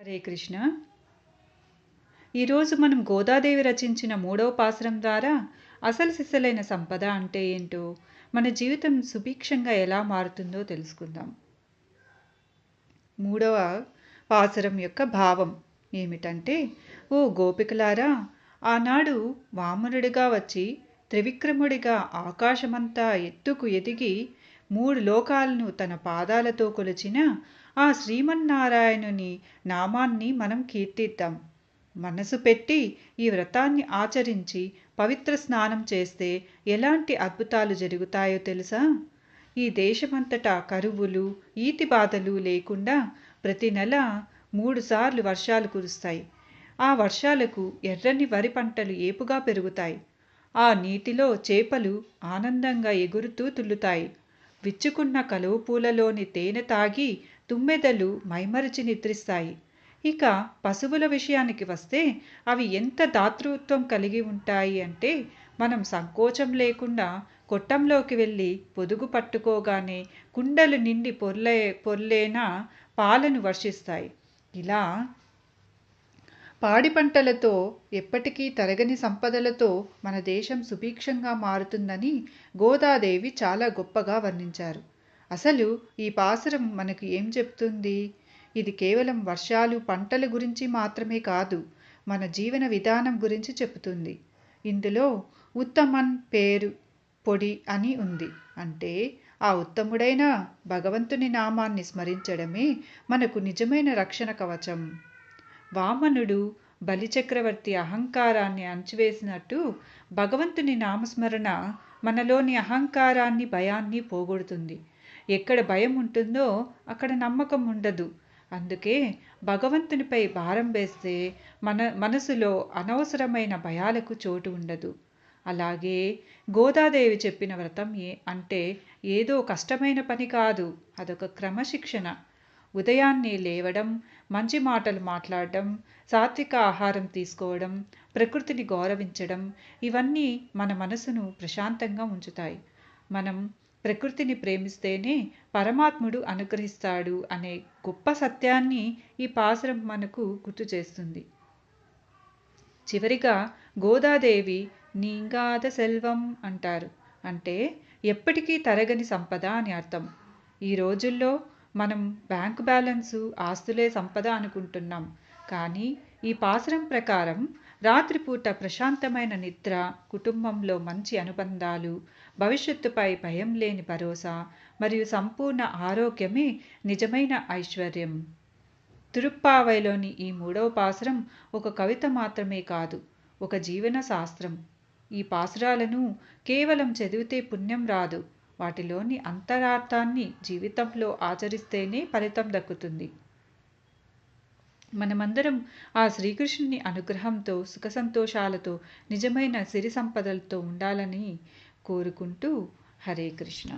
హరే కృష్ణ. ఈరోజు మనం గోదాదేవి రచించిన మూడవ పాసరం ద్వారా అసలు సిసలైన సంపద అంటే ఏంటో మన జీవితం సుభిక్షంగా ఎలా మారుతుందో తెలుసుకుందాం. మూడవ పాసరం యొక్క భావం ఏమిటంటే ఓ గోపికలారా ఆనాడు వామనుడిగా వచ్చి త్రివిక్రముడిగా ఆకాశమంతా ఎత్తుకు ఎదిగి మూడు లోకాలను తన పాదాలతో కొలిచిన ఆ శ్రీమన్నారాయణుని నామాన్ని మనం కీర్తిద్దాం. మనసు పెట్టి ఈ వ్రతాన్ని ఆచరించి పవిత్ర స్నానం చేస్తే ఎలాంటి అద్భుతాలు జరుగుతాయో తెలుసా? ఈ దేశమంతటా కరువులు ఈతి బాధలు లేకుండా ప్రతి నెల మూడుసార్లు వర్షాలు కురుస్తాయి. ఆ వర్షాలకు ఎర్రని వరి పంటలు ఏపుగా పెరుగుతాయి. ఆ నీటిలో చేపలు ఆనందంగా ఎగురుతూ తుల్లుతాయి. విచ్చుకున్న కలువ పూలలోని తేనె తాగి తుమ్మెదలు మైమరిచి నిద్రిస్తాయి. ఇక పశువుల విషయానికి వస్తే అవి ఎంత దాతృత్వం కలిగి ఉంటాయి అంటే మనం సంకోచం లేకుండా కొట్టంలోకి వెళ్ళి పొదుగు పట్టుకోగానే కుండలు నిండి పొర్లే పొర్లేన పాలను వర్షిస్తాయి. ఇలా పాడి పంటలతో ఎప్పటికీ తరగని సంపదలతో మన దేశం సుభిక్షంగా మారుతుందని గోదాదేవి చాలా గొప్పగా వర్ణించారు. అసలు ఈ పాసరం మనకు ఏం చెప్తుంది? ఇది కేవలం వర్షాలు పంటల గురించి మాత్రమే కాదు మన జీవన విధానం గురించి చెబుతుంది. ఇందులో ఉత్తమన్ పేరు పొడి అని ఉంది. అంటే ఆ ఉత్తముడైన భగవంతుని నామాన్ని స్మరించడమే మనకు నిజమైన రక్షణ కవచం. వామనుడు బలిచక్రవర్తి అహంకారాన్ని అణచివేసినట్టు భగవంతుని నామస్మరణ మనలోని అహంకారాన్ని భయాన్ని పోగొడుతుంది. ఎక్కడ భయం ఉంటుందో అక్కడ నమ్మకం ఉండదు. అందుకే భగవంతునిపై భారం వేస్తే మన మనసులో అనవసరమైన భయాలకు చోటు ఉండదు. అలాగే గోదాదేవి చెప్పిన వ్రతం ఏ అంటే ఏదో కష్టమైన పని కాదు అదొక క్రమశిక్షణ. ఉదయాన్నే లేవడం మంచి మాటలు మాట్లాడడం సాత్విక ఆహారం తీసుకోవడం ప్రకృతిని గౌరవించడం ఇవన్నీ మన మనసును ప్రశాంతంగా ఉంచుతాయి. మనం ప్రకృతిని ప్రేమిస్తేనే పరమాత్ముడు అనుగ్రహిస్తాడు అనే గొప్ప సత్యాన్ని ఈ పాసురం మనకు గుర్తు చేస్తుంది. చివరిగా గోదాదేవి నీంగాద సెల్వం అంటారు. అంటే ఎప్పటికీ తరగని సంపద అని అర్థం. ఈ రోజుల్లో మనం బ్యాంకు బ్యాలెన్సు ఆస్తులే సంపద అనుకుంటున్నాం. కానీ ఈ పాసురం ప్రకారం రాత్రిపూట ప్రశాంతమైన నిద్ర కుటుంబంలో మంచి అనుబంధాలు భవిష్యత్తుపై భయం లేని భరోసా మరియు సంపూర్ణ ఆరోగ్యమే నిజమైన ఐశ్వర్యం. తిరుప్పావైలోని ఈ మూడవ పాసరం ఒక కవిత మాత్రమే కాదు ఒక జీవన శాస్త్రం. ఈ పాసురాలను కేవలం చదివితే పుణ్యం రాదు వాటిలోని అంతరార్థాన్ని జీవితంలో ఆచరిస్తేనే ఫలితం దక్కుతుంది. మనమందరం ఆ శ్రీకృష్ణుని అనుగ్రహంతో సుఖ సంతోషాలతో నిజమైన సిరి సంపదలతో ఉండాలని కోరుకుంటూ హరే కృష్ణ.